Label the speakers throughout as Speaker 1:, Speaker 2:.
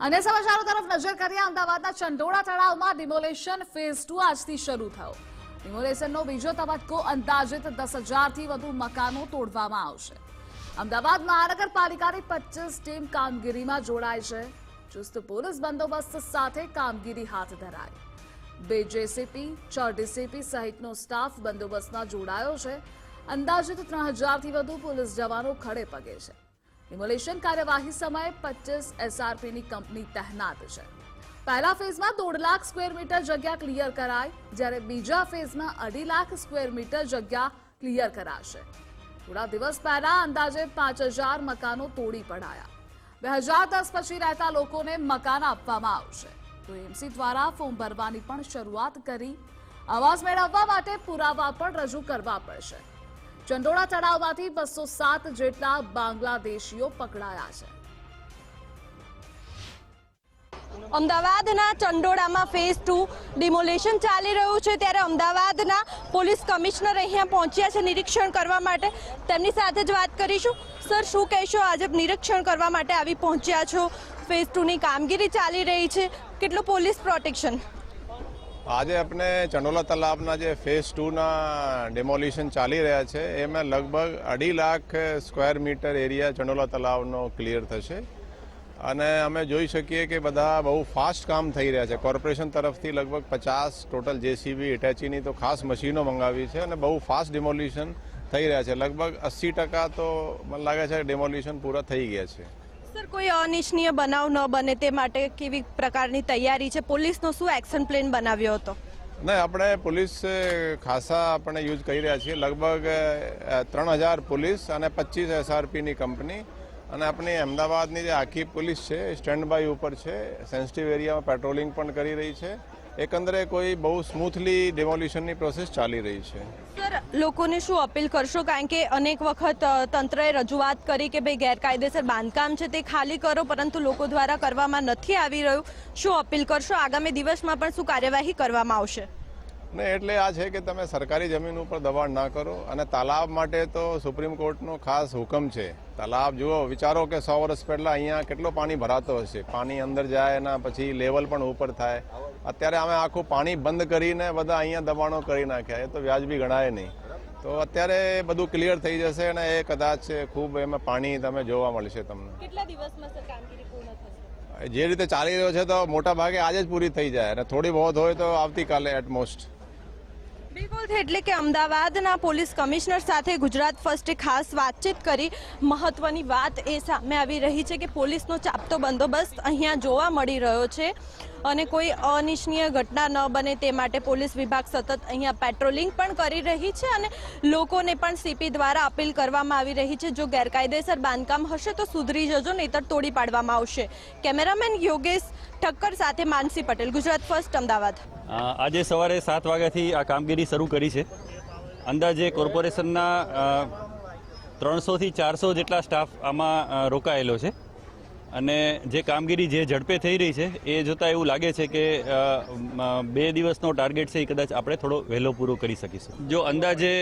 Speaker 1: અને સમાચારો તરફ નજર કરીએ, અમદાવાદના ચંડોળા તળાવમાં ડિમોલેશન ફેઝ ટુ આજથી શરૂ થયો. ડિમોલેશનનો બીજો તબક્કો અંદાજિત દસ હજારથી વધુ મકાનો તોડવામાં આવશે. અમદાવાદ મહાનગરપાલિકાની પચીસ ટીમ કામગીરીમાં જોડાય છે. ચુસ્ત પોલીસ બંદોબસ્ત સાથે કામગીરી હાથ ધરાઈ બે જેસીપી છ ડીસીપી સહિતનો સ્ટાફ બંદોબસ્તમાં જોડાયો છે. અંદાજિત ત્રણ હજારથી વધુ પોલીસ જવાનો ખડે પગે છે. ડિમોલેશન કાર્યવાહી સમયે પચીસ એસઆરપીની કંપની તહેનાત છે. પહેલા ફેઝમાં દોઢ લાખ સ્ક્વેર મીટર જગ્યા ક્લિયર કરાઈ, જ્યારે બીજા ફેઝમાં અઢી લાખ સ્ક્વેર મીટર જગ્યા ક્લિયર કરાશે. થોડા દિવસ પહેલા અંદાજે પાંચ હજાર મકાનો તોડી પડાયા. બે હજાર દસ પછી રહેતા લોકોને મકાન આપવામાં આવશે. તો એમસી દ્વારા ફોર્મ ભરવાની પણ શરૂઆત કરી. આવાસ મેળવવા માટે પુરાવા પણ રજૂ કરવા પડશે. ચંડોળા તળાવમાંથી બસો સાત જેટલા બાંગ્લાદેશીઓ પકડાયા છે.
Speaker 2: અમદાવાદના ચંડોળામાં ફેઝ ટુ ડિમોલેશન ચાલી રહ્યું છે ત્યારે અમદાવાદના પોલીસ કમિશનર અહીંયા પહોંચ્યા છે નિરીક્ષણ કરવા માટે. તેમની સાથે જ વાત કરીશું. સર, શું કહેશો? આજે નિરીક્ષણ કરવા માટે આવી પહોંચ્યા છો. ફેઝ ટુની કામગીરી ચાલી રહી છે. કેટલું પોલીસ પ્રોટેક્શન
Speaker 3: આજે આપણે ચંડોલા તલાવના જે ફેઝ ટુના ડેમોલિશન ચાલી રહ્યા છે, એમાં લગભગ અઢી lakh square metre area Chandola તલાવનો clear થશે. અને અમે જોઈ શકીએ કે બધા બહુ ફાસ્ટ કામ થઈ રહ્યા છે. કોર્પોરેશન તરફથી લગભગ પચાસ ટોટલ જેસીબી ઇટેચીની તો ખાસ મશીનો મંગાવી છે અને બહુ ફાસ્ટ ડિમોલિશન થઈ રહ્યા છે. લગભગ અસ્સી ટકા તો મને લાગે છે ડેમોલિશન પૂરા થઈ ગયા છે.
Speaker 2: સર કોઈ અનિચ્છનીય બનાવ ન બને તે માટે કેવી પ્રકારની તૈયારી છે? પોલીસનો શું એક્શન પ્લાન બનાવ્યો હતો?
Speaker 3: નહીં આપણે પોલીસ ખાસા આપણે યુઝ કરી રહ્યા છીએ. લગભગ ત્રણ હજાર પોલીસ અને પચીસ એસઆરપીની કંપની અને આપણી અમદાવાદની જે આખી પોલીસ છે સ્ટેન્ડ બાય ઉપર છે સેન્સિટિવ એરિયામાં પેટ્રોલિંગ પણ કરી રહી છે. એકંદરે કોઈ બહુ સ્મૂથલી ડેમોલ્યુશનની પ્રોસેસ ચાલી રહી છે.
Speaker 2: સર લોકોને શું અપીલ કરશો? કારણ કે અનેક વખત તંત્રએ રજૂઆત કરી કે ભાઈ ગેરકાયદેસર બાંધકામ છે તે ખાલી કરો, પરંતુ લોકો દ્વારા કરવામાં નથી આવી રહ્યું. શું અપીલ કરશો? આગામી દિવસમાં પણ શું કાર્યવાહી કરવામાં આવશે?
Speaker 3: ને એટલે આ છે કે તમે સરકારી જમીન ઉપર દબાણ ના કરો અને તાલાબ માટે તો સુપ્રીમ કોર્ટનો ખાસ હુકમ છે. તાલાબ, જુઓ, વિચારો કે સો વર્ષ પહેલાં અહીંયા કેટલો પાણી ભરાતો હશે? પાણી અંદર જાય એના પછી લેવલ પણ ઉપર થાય. અત્યારે અમે આખું પાણી બંધ કરીને બધા અહીંયા દબાણો કરી નાખ્યા. એ તો વ્યાજબી ગણાય નહીં. તો અત્યારે બધું ક્લિયર થઈ જશે અને એ કદાચ ખૂબ એમાં પાણી તમે જોવા મળશે તમને.
Speaker 2: કેટલા દિવસમાં સર કામગીરી પૂર્ણ થશે?
Speaker 3: જે રીતે ચાલી રહ્યો છે તો મોટા ભાગે આજે જ પૂરી થઈ જાય અને થોડી બહોત હોય તો આવતીકાલે એટમોસ્ટ
Speaker 2: બિલકુલ એટલે કે અમદાવાદના પોલીસ કમિશનર સાથે ગુજરાત ફર્સ્ટે ખાસ વાતચીત કરી. મહત્વની વાત એ સામે આવી રહી છે કે પોલીસનો ચાપતો બંદોબસ્ત અહીંયા જોવા મળી રહ્યો છે. અને કોઈ અનિચ્છનીય ઘટના ન બને તે માટે પોલીસ વિભાગ સતત અહીંયા પેટ્રોલિંગ પણ કરી રહી છે અને લોકોને પણ સીપી દ્વારા અપીલ કરવામાં આવી રહી છે. જો ગેરકાયદેસર બાંધકામ હશે તો સુધરી જજો, નહીતર તોડી પાડવામાં આવશે. કેમેરામેન યોગેશ ઠક્કર સાથે માનસી પટેલ, ગુજરાત ફર્સ્ટ, અમદાવાદ.
Speaker 4: આજે સવારે સાત વાગ્યાથી આ કામગીરી શરૂ કરી છે. અંદાજે કોર્પોરેશનના ત્રણસોથી ચારસો જેટલા સ્ટાફ આમાં રોકાયેલો છે. અને જે કામગીરી જે ઝડપે થઈ રહી છે, એ જોતાં એવું લાગે છે કે બે દિવસનો ટાર્ગેટ છે એ કદાચ આપણે થોડો વહેલો પૂરો કરી શકીશું. જો અંદાજે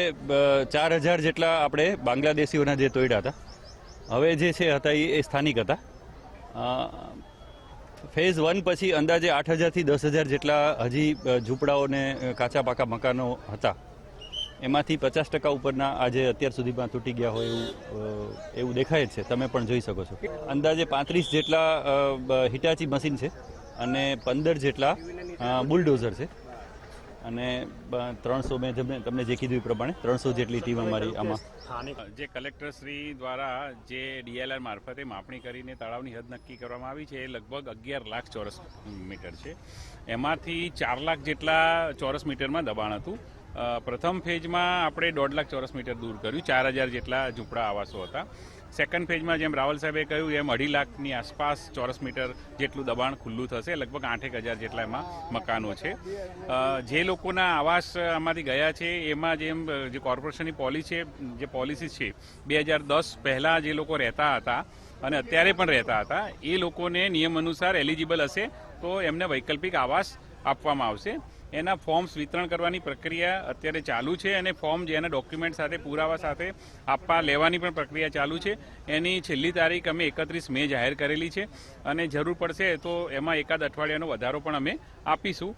Speaker 4: ચાર હજાર જેટલા આપણે બાંગ્લાદેશીઓના જે તોડ્યા હતા, હવે જે છે હતા એ સ્થાનિક હતા. ફેઝ વન પછી અંદાજે આઠ હજારથી દસ હજાર જેટલા હજી ઝૂંપડાઓને કાચા પાકા મકાનો હતા. એમાંથી પચાસ ટકા ઉપરના આજે અત્યાર સુધીમાં તૂટી ગયા હોય એવું એવું દેખાય છે. તમે પણ જોઈ શકો છો. અંદાજે પાંત્રીસ જેટલા હિટાચી મશીન છે અને પંદર જેટલા બુલડોઝર છે. અને ત્રણસો મેં તમને તમને જે કીધું એ પ્રમાણે ત્રણસો જેટલી ટીમ અમારી આમાં.
Speaker 5: જે કલેક્ટર શ્રી દ્વારા જે ડીએલઆર મારફતે માપણી કરીને તળાવની હદ નક્કી કરવામાં આવી છે, એ લગભગ અગિયાર લાખ ચોરસ મીટર છે. એમાંથી ચાર લાખ જેટલા ચોરસ મીટરમાં દબાણ હતું. પ્રથમ ફેજમાં આપણે દોઢ લાખ ચોરસ મીટર દૂર કર્યું. ચાર હજાર જેટલા ઝૂંપડા આવાસો હતા. સેકન્ડ ફેજમાં જેમ રાવલ સાહેબે કહ્યું, એમ અઢી લાખની આસપાસ ચોરસ મીટર જેટલું દબાણ ખુલ્લું થશે. લગભગ આઠેક હજાર જેટલા એમાં મકાનો છે. જે લોકોના આવાસ આમાંથી ગયા છે, એમાં જેમ જે કોર્પોરેશનની પોલિસી જે પોલિસી છે, બે હજાર દસ પહેલાં જે લોકો રહેતા હતા અને અત્યારે પણ રહેતા હતા, એ લોકોને નિયમ અનુસાર એલિજિબલ હશે તો એમને વૈકલ્પિક આવાસ આપવામાં આવશે. એના ફોર્મ્સ વિતરણ કરવાની પ્રક્રિયા અત્યારે ચાલુ છે અને ફોર્મ જે એના ડોક્યુમેન્ટ સાથે પુરાવા સાથે આપવા લેવાની પણ પ્રક્રિયા ચાલુ છે. એની છેલ્લી તારીખ અમે એકત્રીસ મે જાહેર કરેલી છે અને જરૂર પડશે તો એમાં એકાદ અઠવાડિયાનો વધારો પણ અમે આપીશું.